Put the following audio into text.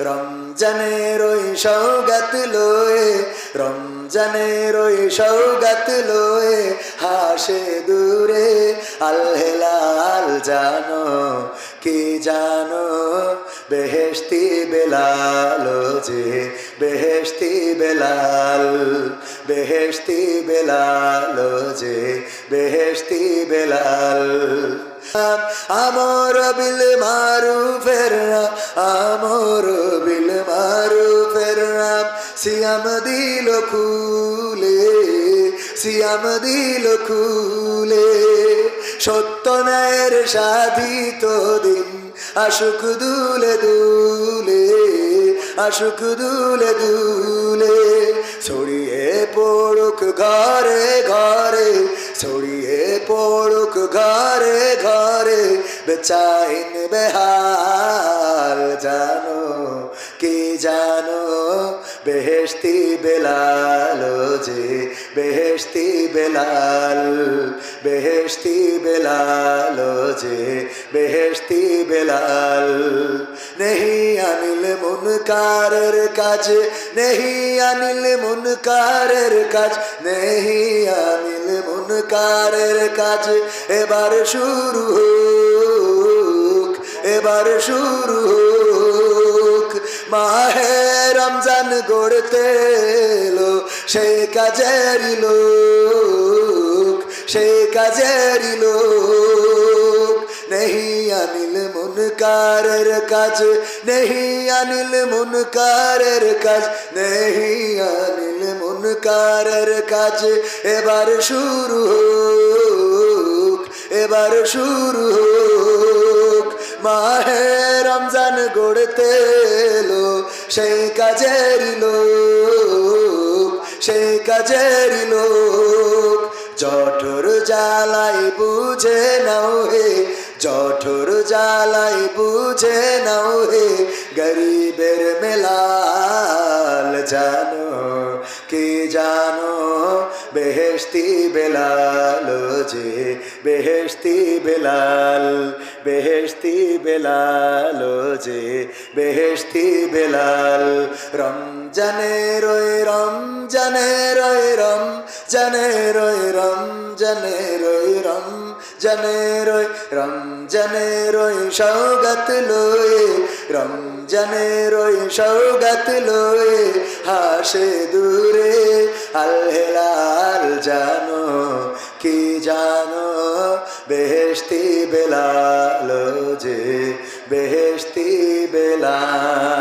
রমজানের ওই সৌগাত লয়ে, রমজানের ওই সৌগাত লয়ে, হাসে দূরে, আল হেলাল জানো, কি জানো? বেহেশতি বেলাল যে বেহেশতি বেলাল বেহেশতি বেলাল যে বেহেশতি বেলাল। আমর বিল মারুফের নাম আমর বিল মারুফের নাম সিয়াম দিল খুলে, সিয়াম দিল খুলে। সত্য ন্যায়ের সাধিত দিন, আশুক দুলে দুলে, আশুক দুলে দুলে। ছড়িয়ে পড়ুক ঘরে বেচাইন বেহাল জানো, কি জানো? বেহেশতি বেলাল যে, বেহেশতি বেলাল বেহেশতি বেলাল যে, বেহেশতি বেলাল। নেহি আনিল মুনকারের কাজ, নেহি আনিল মুনকারের কাজ, নেহি আনিল মুনকারের কাজ, এবার শুরু এবার শুরু মাহে রমজান গড়তে এলো, সেই কাজেরই লোক, সেই কাজেরই লোক। নেহি আনিল মুনকারের কাজ, নেহি আনিল মুনকারের কাজ, নেহি আনিল মুনকারের কাজ। এবার শুরু এবার শুরু হোক। মাহে রমজান গড়তে এলো, সেই কাজের লোক, সেই কাজের লোক। জঠর জ্বালাই বুঝে নাও হে, জঠর জ্বালাই বুঝে নাও হে, গরিবের মেলাল জানো। কি জানো? বেহেশতি বেলাল যে, বেহেশতি বেলাল বেহেশতি বেলাল যে, বেহেশতি বেলাল। রমজানের ওই রমজানের ওই রমজানের ওই রমজানের ওই রমজানের ওই রমজানের ওই সৌগত লয়ে রমজানের ওই সৌগত লয়ে হাসে দূরে আলহেলাল জানো, কি জানো? বেহেস্তি বেলা লো যে বেহেস্তি বেলাল।